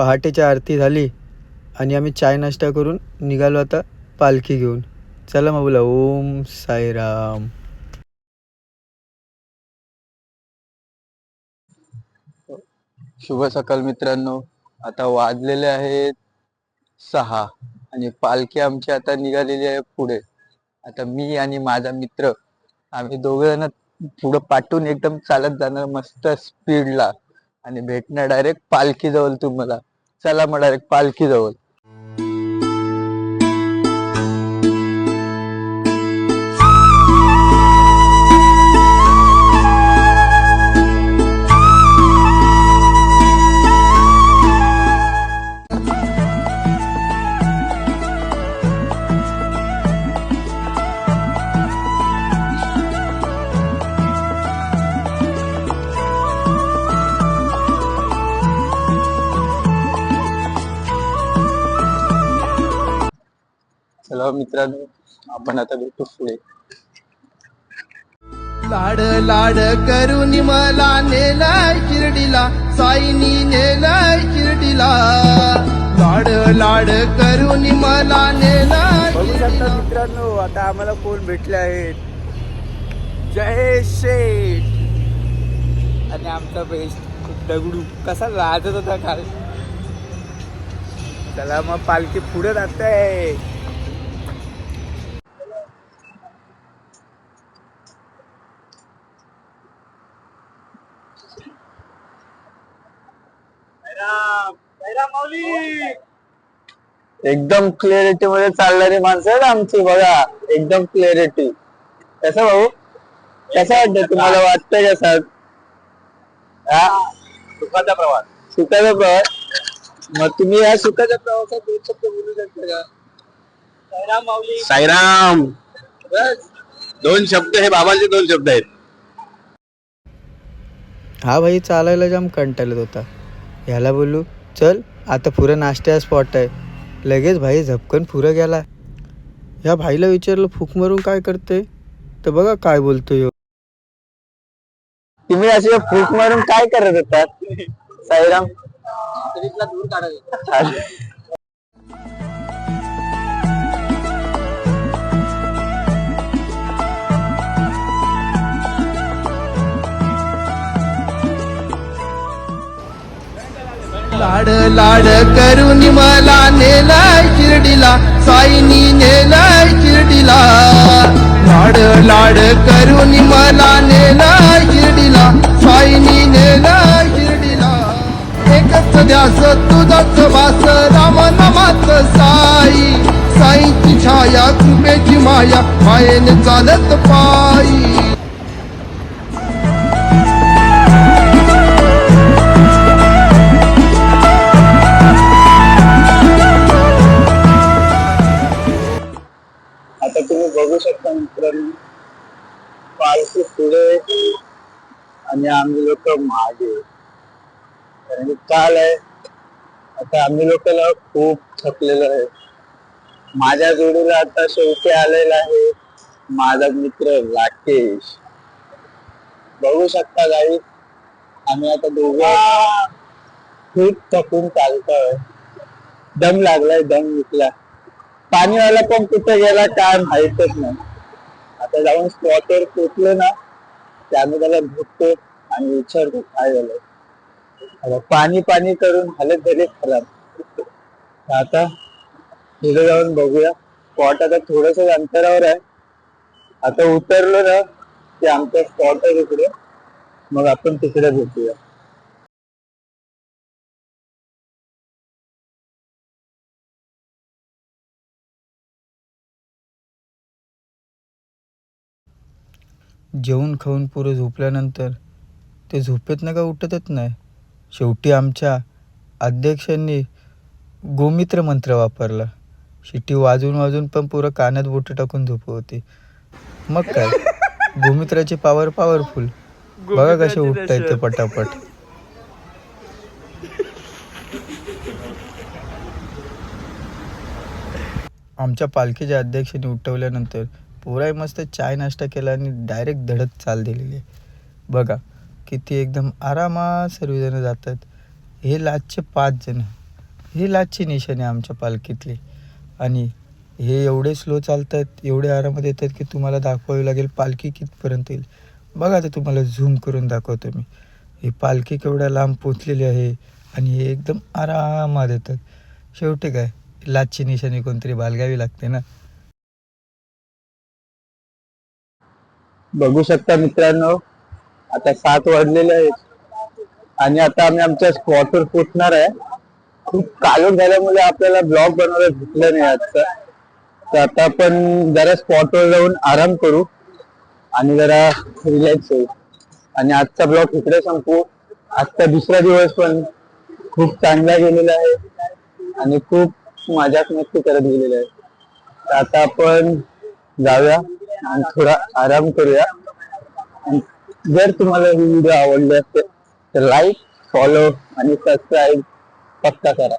पहाटेची आरती झाली आणि आम्ही चाय नाश्ता करून निघालो आता पालखी घेऊन. चला मग बोला ओम साईराम. शुभ सकाळ मित्रांनो. आता वाजलेले आहेत सहा आणि पालखी आमची आता निघालेली आहे पुढे. आता मी आणि माझा मित्र आम्ही दोघ जण पुढं पाठून एकदम चालत जाणार मस्त स्पीडला आणि भेटणार डायरेक्ट पालखी जवळ तुम्हाला. चला म्हणाले पालखी जवळ. चला मित्रांनो आपण आता भेटू पुढे. लाड लाड करून मला नेलाय शिर्डीला साईनी नेलाय शिर्डीला. लाड लाड करून मला नेलाय बघू शकता मित्रांनो आता आम्हाला कोण भेटले आहेत? जय शेठ. आणि आमचा बेस्ट दगडू. कसा लाजत होता काल. चला मग पालखी पुढे जाते. एकदम क्लिअरिटी मध्ये चालणारी माणसं आहेत आमची बघा. एकदम क्लिअरिटी कसं भाऊ? कसं वाटतं? तुम्हाला वाटतंय कसं? हा? सुखाचा प्रवास. सुखाचा प्रवास? मग तुम्ही या सुखाच्या प्रवासात दोन शब्द बोलू शकता का? साईराम माऊली. साईराम. बस. दोन शब्द हे बाबांचे दोन शब्द आहेत. हा भाई चालायला जाम कंटाळत होता. ह्याला बोलू चल आता पुरं नाश्त्या स्पॉट आहे. लगेच भाई झपकन पुरं गेला. ह्या भाईला विचारलं फूक मारून काय करते तर बघा काय बोलतोय ह्यो. तुम्ही असे फूक मारून काय करत होतात? साईराम. दूर काढायचं लाड लाड करून मला नेलाय शिर्डीला साईनी नेलाय शिर्डीला लाड लाड करून मला नेलाय शिर्डीला साईनी नेलाय शिर्डीला एकच द्यास तुझाच वास राम नामाच साई. साईची छाया कृपेची माया मायेने चालत पायी बघू शकता मित्रांनो. पालखी पुढे आणि आम्ही लोक मागे. कारण की काल आहे. आता आम्ही लोकांना खूप थकलेलो आहे. माझ्या जोडीला आता शेवटी आलेला आहे माझा मित्र राकेश. बघू शकता गाई आम्ही आता दोघं खूप थकून चालतोय. दम लागलाय दम विकला. पाणीवाला पण कुठे गेला काय माहितच नाही. आता जाऊन स्पॉटवर पोचलो ना त्याने आम्ही त्याला भेटतो आणि विचारतो काय झालं पाणी पाणी करून हालत झाले खराब. आता तिथे जाऊन बघूया. स्पॉट आता थोडस अंतरावर आहे. आता उतरलो ना की आमचा स्पॉट आहे तिकडे मग आपण तिकडे भेटूया. जेवून खाऊन पुरं झोपल्यानंतर ते झोपेत का उठतच नाही. शेवटी आमच्या अध्यक्षांनी गोमित्र मंत्र वापरला. शिट्टी वाजून वाजून पण पुरं कानात बोट टाकून झोपवते मग काय? गोमित्राची पॉवर पॉवरफुल बघा कसे उठतायत ते पटापट. आमच्या पालखीच्या अध्यक्षांनी उठवल्यानंतर पोराय मस्त चाय नाश्ता केला आणि डायरेक्ट धडक चाल दिलेली आहे. बघा किती एकदम आरामात सर्वजण जातात. हे लाचचे पाच जण ही लाचची निशाणी आहे आमच्या पालखीतली. आणि हे एवढे स्लो चालतात एवढे आरामात येतात की तुम्हाला दाखवावी लागेल पालखी कितपर्यंत येईल. बघा ते तुम्हाला झूम करून दाखवतो मी. ही पालखी केवढ्या लांब पोचलेली आहे आणि हे एकदम आरामात येतात. शेवटी काय लाचची निशाणी कोणतरी बालगावी लागते ना? बघू शकता मित्रांनो. आता सात वाजलेले आहेत. आणि आता आम्ही आमच्या स्पॉटवर पोचणार आहे. खूप कालून झाल्यामुळे आपल्याला ब्लॉग बनवायला भेटलं नाही आजचा. तर आता आपण जरा स्पॉटवर जाऊन आराम करू. आणि जरा रिलॅक्स होऊ. आणि आजचा ब्लॉग इकडे संपू. आजचा दुसरा दिवस पण खूप चांगला गेलेला आहे. आणि खूप मजा मस्ती करत गेलेला आहे. तर आता आपण जाऊया. आणि थोडा आराम करूया. आणि जर तुम्हाला ही व्हिडिओ आवडले असेल तर लाईक फॉलो आणि सबस्क्राईब पक्का करा.